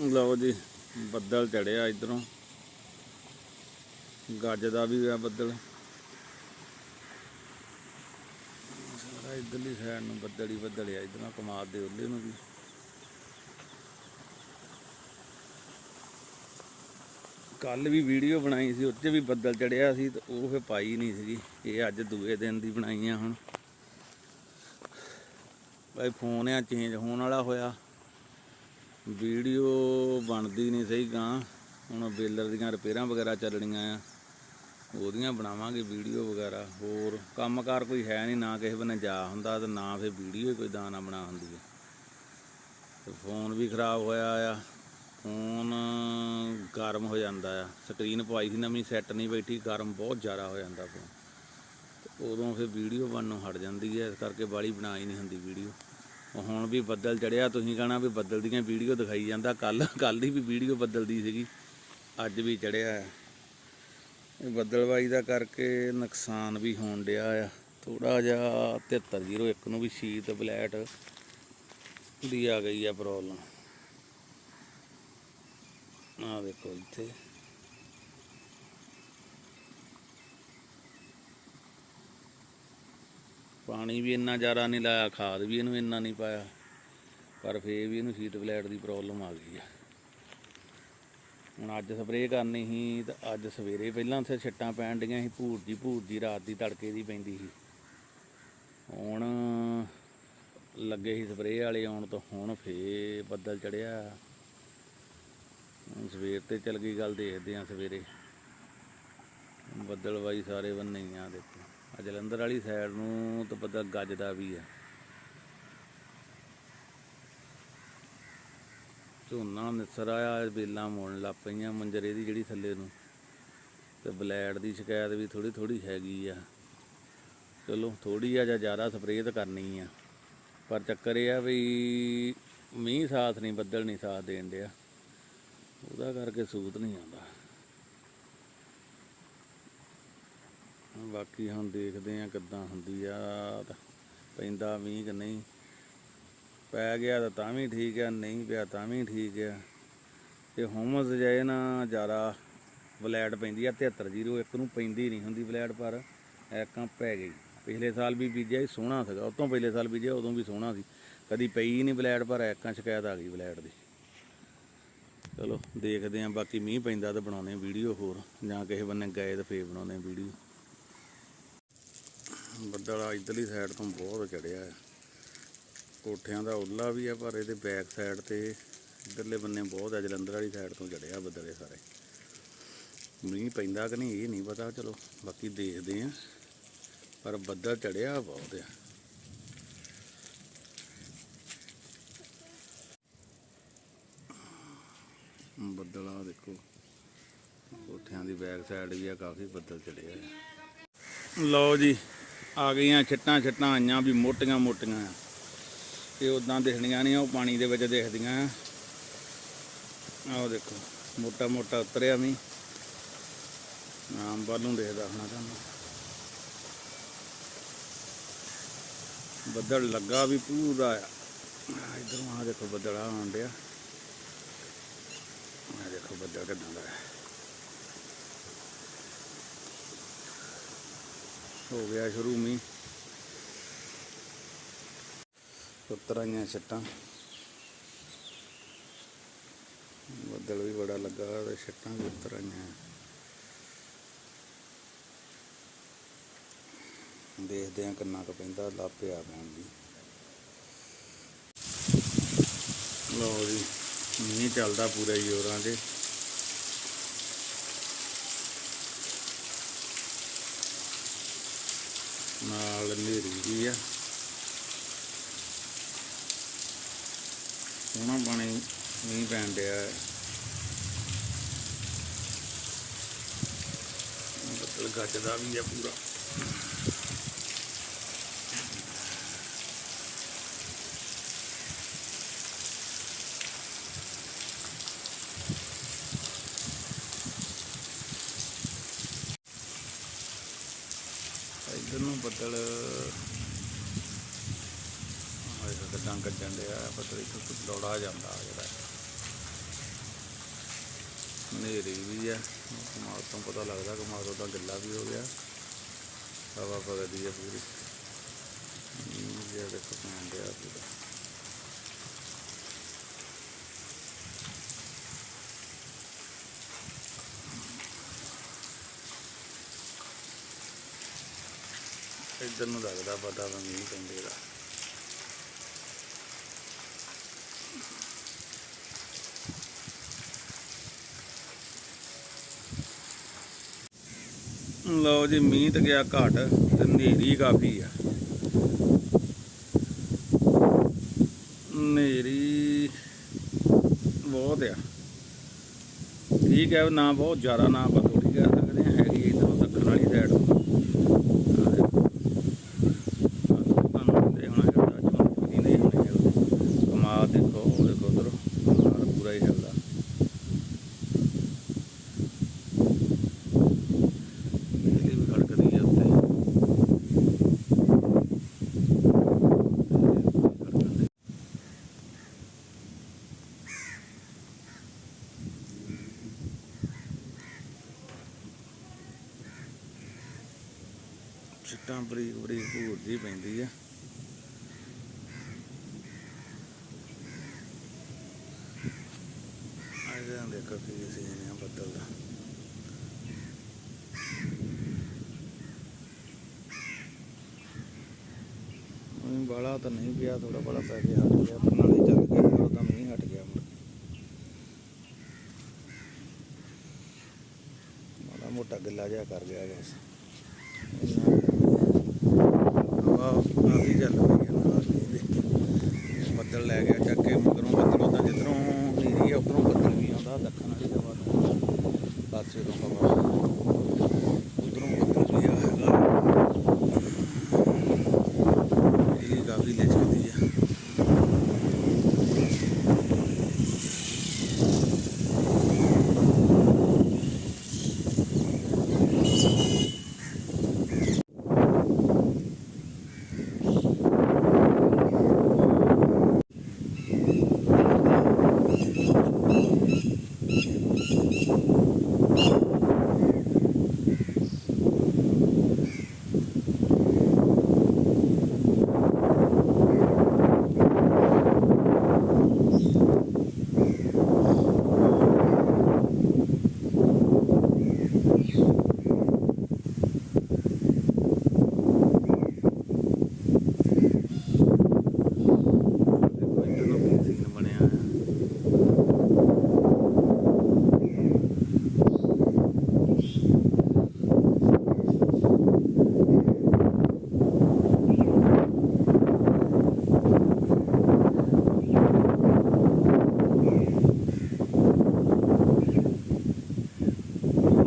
ਲਓ ਜੀ, ਬੱਦਲ ਚੜਿਆ ਇਧਰੋਂ। ਗੱਜ ਦਾ ਵੀ ਆ ਬੱਦਲ। ਸਾਰਾ ਇਧਰਲੀ ਸਾਈਡ ਨੂੰ ਬੱਦਲ ਹੀ ਬੱਦਲ ਆ, ਇਧਰੋਂ ਕਮਾਦ ਦੇ ਉੱਲੇ ਨੂੰ ਵੀ। ਕੱਲ ਵੀ ਵੀਡੀਓ ਬਣਾਈ ਸੀ ਉੱਤੇ ਵੀ ਬੱਦਲ ਚੜਿਆ ਸੀ, ਤੇ ਉਹ ਫੇ ਪਾਈ ਨਹੀਂ ਸੀਗੀ। ਇਹ ਅੱਜ ਦੂਏ ਦਿਨ ਦੀ ਬਣਾਈ ਆ ਹੁਣ। ਭਾਈ ਫੋਨ ਆ ਚੇਂਜ ਹੋਣ ਵਾਲਾ ਹੋਇਆ। ਵੀਡੀਓ ਬਣਦੀ ਨਹੀਂ ਸਹੀ ਗਾਂ। ਹੁਣ ਬੇਲਰ ਦੀਆਂ ਰਿਪੇਅਰਾਂ ਵਗੈਰਾ ਚੱਲਣੀਆਂ ਆ। ਉਹਦੀਆਂ ਬਣਾਵਾਂਗੇ ਵੀਡੀਓ ਵਗੈਰਾ। ਹੋਰ ਕੰਮਕਾਰ ਕੋਈ ਹੈ ਨਹੀਂ, ਨਾ ਕਿਸੇ ਬੰਨੇ ਜਾ ਹੁੰਦਾ ਤੇ ਨਾ ਫਿਰ ਵੀਡੀਓ ਹੀ ਕੋਈ ਦਾਣਾ ਬਣਾ ਹੁੰਦੀ ਹੈ ਤੇ ਫੋਨ ਵੀ ਖਰਾਬ ਹੋਇਆ ਆ। ਫੋਨ ਗਰਮ ਹੋ ਜਾਂਦਾ ਆ। ਸਕਰੀਨ ਪਵਾਈ ਸੀ ਨਵੀਂ, ਸੈੱਟ ਨਹੀਂ ਬੈਠੀ, ਗਰਮ ਬਹੁਤ ਜ਼ਿਆਦਾ ਹੋ ਜਾਂਦਾ ਫੋਨ। ਤੇ ਉਦੋਂ ਫਿਰ ਵੀਡੀਓ ਬਣਨੋਂ ਹਟ ਜਾਂਦੀ ਹੈ ਇਸ ਕਰਕੇ ਬਾਲੀ ਬਣਾ ਹੀ ਨਹੀਂ ਹੁੰਦੀ ਵੀਡੀਓ। ਹੁਣ ਵੀ ਬੱਦਲ ਚੜਿਆ, ਤੁਸੀਂ ਕਹਣਾ ਵੀ ਬੱਦਲ ਦੀਆਂ ਵੀਡੀਓ ਦਿਖਾਈ ਜਾਂਦਾ। ਕੱਲ ਕੱਲ ਦੀ ਵੀ ਵੀਡੀਓ ਬੱਦਲ ਦੀ ਸੀਗੀ, ਅੱਜ ਵੀ ਚੜਿਆ ਆ ਇਹ ਬੱਦਲਵਾਈ ਦਾ ਕਰਕੇ ਨੁਕਸਾਨ ਵੀ ਹੋਣ ਡਿਆ ਆ। ਥੋੜਾ ਜਿਹਾ 7301 ਨੂੰ ਵੀ ਸ਼ੀਤ ਬਲੈਟ ਦੀ ਆ ਗਈ ਆ ਪ੍ਰੋਬਲਮ। ਆ ਦੇਖੋ ਇੱਥੇ। ਪਾਣੀ ਵੀ ਇੰਨਾ ਜ਼ਿਆਦਾ ਨਹੀਂ ਲਾਇਆ, ਖਾਦ ਵੀ ਇਹਨੂੰ ਇੰਨਾ ਨਹੀਂ ਪਾਇਆ। ਪਰ ਫੇਰ ਵੀ ਇਹਨੂੰ ਸ਼ੀਟ ਬਲੈਟ ਦੀ ਪ੍ਰੋਬਲਮ ਆ ਗਈ ਆ। ਹੁਣ ਅੱਜ ਸਪਰੇਅ ਕਰਨੀ ਸੀ ਤਾਂ ਅੱਜ ਸਵੇਰੇ ਪਹਿਲਾਂ ਉੱਥੇ ਛਿੱਟਾਂ ਪੈਣ ਡੀਆਂ ਸੀ ਭੂਰ ਜੀ ਭੂਰ ਜੀ ਰਾਤ ਦੀ ਤੜਕੇ ਦੀ ਪੈਂਦੀ ਸੀ। ਹੁਣ ਲੱਗੇ ਸੀ ਸਪਰੇਅ ਵਾਲੇ ਆਉਣ ਤੋਂ, ਹੁਣ ਫੇਰ ਬੱਦਲ ਚੜਿਆ। ਸਵੇਰ ਤੇ ਚੱਲ ਗਈ ਗੱਲ ਦੇਖਦੇ ਆ ਸਵੇਰੇ। ਬੱਦਲ ਬਾਈ ਸਾਰੇ ਬੰਨੇ ਆ ਦੇਖੋ। ਆ ਜਲੰਧਰ ਵਾਲੀ ਸਾਈਡ ਨੂੰ ਤਾਂ ਪਤਾ ਗੱਜਦਾ ਵੀ ਆ। ਝੋਨਾ ਨਿਸਰ ਆਇਆ, ਬੇਲਾਂ ਮੋੜਨ ਲੱਗ ਪਈਆਂ ਮੰਜਰੇ ਦੀ ਜਿਹੜੀ ਥੱਲੇ ਨੂੰ। ਤੇ ਬਲੈਡ ਦੀ ਸ਼ਿਕਾਇਤ ਵੀ ਥੋੜੀ ਥੋੜੀ ਹੈਗੀ ਆ। ਚਲੋ ਥੋੜੀ ਆ ਜਾਂ ਜ਼ਿਆਦਾ ਸਪਰੇਅ ਤਾਂ ਕਰਨੀ ਆ। ਪਰ ਚੱਕਰ ਇਹ ਆ ਵੀ ਮੀਂਹ ਸਾਥ ਨਹੀਂ, ਬੱਦਲ ਨਹੀਂ ਸਾਥ ਦੇਣ ਡਿਆ। ਉਹਦਾ ਕਰਕੇ ਸੂਤ ਨਹੀਂ ਆਉਂਦਾ। ਬਾਕੀ ਹੁਣ ਦੇਖਦੇ ਆ ਕਿੱਦਾਂ ਹੁੰਦੀ ਆ ਪੈਂਦਾ ਮੀਂਹ ਕਿ ਨਹੀਂ। ਪੈ ਗਿਆ ਤਾਂ ਤਾਂ ਵੀ ਠੀਕ ਆ, ਨਹੀਂ ਪਿਆ ਤਾਂ ਵੀ ਠੀਕ ਆ। ਤੇ ਹੁਮਸ ਜਾਏ ਨਾ ਜ਼ਿਆਦਾ ਬਲੈਡ ਪੈਂਦੀ ਆ 7301 ਨੂੰ ਪੈਂਦੀ ਨਹੀਂ ਹੁੰਦੀ ਬਲੈਡ, ਪਰ ਐਕਾਂ ਪੈ ਗਈ। ਪਿਛਲੇ ਸਾਲ ਵੀ ਬੀਜਿਆ ਸੀ, ਸੋਹਣਾ ਸੀਗਾ। ਉਹ ਤੋਂ ਪਿਛਲੇ ਸਾਲ ਬੀਜਿਆ, ਉਦੋਂ ਵੀ ਸੋਹਣਾ ਸੀ। ਕਦੀ ਪਈ ਨਹੀਂ ਬਲੈਡ, ਪਰ ਐਕਾਂ ਸ਼ਿਕਾਇਤ ਆ ਗਈ ਬਲੈਡ ਦੀ। ਚਲੋ ਦੇਖਦੇ ਆਂ ਬਾਕੀ ਮੀਂਹ ਪੈਂਦਾ ਤਾਂ ਬਣਾਉਣੇ ਵੀਡੀਓ ਹੋਰ, ਜਾਂ ਕਿਸੇ ਬੰਨੇ ਗਏ ਤਾਂ ਫੇਰ ਬਣਾਉਣੇ ਵੀਡੀਓ। ਬੱਦਲ ਆ ਇਧਰਲੀ ਸਾਈਡ ਤੋਂ ਬਹੁਤ ਚੜਿਆ ਹੈ। ਕੋਠਿਆਂ ਦਾ ਉੱਲਾ ਵੀ ਆ ਪਰ ਇਹਦੇ ਬੈਕ ਸਾਈਡ ਤੇ ਇਧਰਲੇ ਬੰਨੇ ਬਹੁਤ ਆ ਜਲੰਧਰ ਵਾਲੀ ਸਾਈਡ ਤੋਂ ਚੜਿਆ ਬੱਦਲੇ ਸਾਰੇ। ਮੀਂਹ ਪੈਂਦਾ ਕਿ ਨਹੀਂ, ਇਹ ਨਹੀਂ ਪਤਾ, ਚਲੋ, ਬਾਕੀ ਦੇਖਦੇ ਆਂ ਪਰ ਬੱਦਲ ਚੜਿਆ ਬਹੁਤ ਆ। ਬੱਦਲ ਆ ਦੇਖੋ, ਕੋਠਿਆਂ ਦੀ ਬੈਕ ਸਾਈਡ ਵੀ ਆ, ਕਾਫੀ ਬੱਦਲ ਚੜਿਆ ਆ ਲਓ ਜੀ ਆ ਗਈਆਂ ਛਿੱਟਾਂ ਛਿੱਟਾਂ ਆਈਆਂ ਵੀ ਮੋਟੀਆਂ ਮੋਟੀਆਂ ਆ। ਤੇ ਉਦਾਂ ਦਿਖਣੀਆਂ ਨਹੀਂ ਉਹ ਪਾਣੀ ਦੇ ਵਿੱਚ ਦਿਖਦੀਆਂ ਆਹ ਦੇਖੋ, ਮੋਟਾ ਮੋਟਾ ਉਤਰਿਆ ਵੀ। ਆਮ ਵੱਲੋਂ ਦੇਖਦਾ ਹੋਣਾ ਤੁਹਾਨੂੰ। ਬੱਦਲ ਲੱਗਾ ਵੀ ਪੂਰਾ ਆ। ਇਧਰੋਂ ਆ ਦੇਖੋ, ਬੱਦਲ ਆਉਣ ਡਿਆ। ਆ ਦੇਖੋ, ਬੱਦਲ ਕਿਦਾਂ ਦਾ ਹੈ ਹੋ ਗਿਆ ਸ਼ੁਰੂ ਮੀਂਹ। ਉਤਰਾਈਆਂ ਛੱਟਾਂ ਬੱਦਲ ਵੀ ਬੜਾ ਲੱਗਾ ਤੇ ਛੱਟਾਂ ਵੀ ਉਤਰਾਈਆਂ ਦੇਖਦੇ ਆ ਕਿੰਨਾ ਕੁ ਪੈਂਦਾ ਲਾਪਿਆ ਪੈਣ ਦੀ ਲਓ ਜੀ, ਮੀਂਹ ਚੱਲਦਾ ਪੂਰੇ ਜ਼ੋਰਾਂ ਤੇ। ਨਾਲ ਹਨੇਰੀ ਵੀ ਆ। ਸੋਹਣਾ ਪਾਣੀ ਮੀਂਹ ਪੈਣ ਡਿਆ। ਹੈ ਬੱਦਲ ਗੱਜਦਾ ਵੀ ਆ ਪੂਰਾ। ਇੱਧਰ ਨੂੰ ਬੱਦਲ ਆਹ ਕਿਦਾਂ ਡਿਆ, ਪਤਾ ਇੱਥੋਂ ਤੋਂ ਦੌੜਾ ਜਾਂਦਾ ਜਿਹੜਾ। ਹਨੇਰੀ ਵੀ ਆ, ਕਮਾਲ ਤੋਂ ਪਤਾ ਲੱਗਦਾ, ਕਮਾਲ ਉਹਦਾ ਗਿੱਲਾ ਵੀ ਹੋ ਗਿਆ। ਹਵਾ ਵਗਦੀ ਆ ਪੂਰੀ। ਇਹ ਦੇਖੋ, ਪੈਣ ਡਿਆ ਪੂਰਾ। ਇੱਧਰ ਨੂੰ ਲੱਗਦਾ ਪਤਾ ਵਾ ਮੀਂਹ ਪੈਂਦੇ ਦਾ। ਲਓ ਜੀ, ਮੀਂਹ ਤੇ ਗਿਆ ਘਾਟ ਤੇ ਹਨੇਰੀ ਕਾਫੀ ਆ। ਹਨੇਰੀ ਬਹੁਤ ਆ। ਠੀਕ ਹੈ ਨਾ ਬਹੁਤ ਜ਼ਿਆਦਾ, ਨਾ ਆਪਾਂ ਥੋੜੀ ਕਹਿ ਸਕਦੇ ਹਾਂ, ਹੈਗੀ ਇਧਰੋਂ ਦੱਖਣ ਵਾਲੀ ਸਾਈਡ ਤੁਹਾਨੂੰ ਦੇ ਹੋਣਾ ਹੈਗਾ ਝੋਨੇ ਨਹੀਂ ਹੋਣੇ ਹੈਗੇ ਕਮਾਲ ਉਹ ਦੇਖੋ ਉਧਰ ਪੂਰਾ ਹੀ ਹਿਲਦਾ ਬਿਜਲੀ ਵੀ ਖੜਕਦੀ ਹੈ ਉੱਤੇ ਚਿੱਟਾਂ ਬਰੀਕ ਬਰੀਕ ਭੂਰਦੀ ਪੈਂਦੀ ਆ। ਆਇਆਂ ਦੇਖੋ ਕੀ ਸੀਨ ਆ ਬੱਦਲ ਦਾ। ਮੀਂਹ ਬਾਲਾ ਤਾਂ ਨਹੀਂ ਪਿਆ ਥੋੜਾ ਬੜਾ ਪੈ ਗਿਆ ਹਟ ਗਿਆ, ਪਰ ਨਾਲੇ ਚੱਲ ਗਿਆ ਫਿਰ ਉਹਦਾ ਮੀਂਹ ਹਟ ਗਿਆ ਮੁੜ ਕੇ। ਮਾੜਾ ਮੋਟਾ ਗਿੱਲਾ ਜਿਹਾ ਕਰ ਗਿਆ ਬਸ ਇੰਨਾ ਹਵਾ ਆਦੀ ਚੱਲ ਪਈ ਹੈ ਨਾਲ ਮੀਂਹ ਦੇ ਬੱਦਲ ਲੈ ਗਿਆ ਚੱਕ ਕੇ ਮਗਰੋਂ ਬੱਦਲ ਉਦਾਂ ਜਿੱਧਰੋਂ ਹਨੇਰੀ ਆ ਉਧਰੋਂ ਬੱਦਲ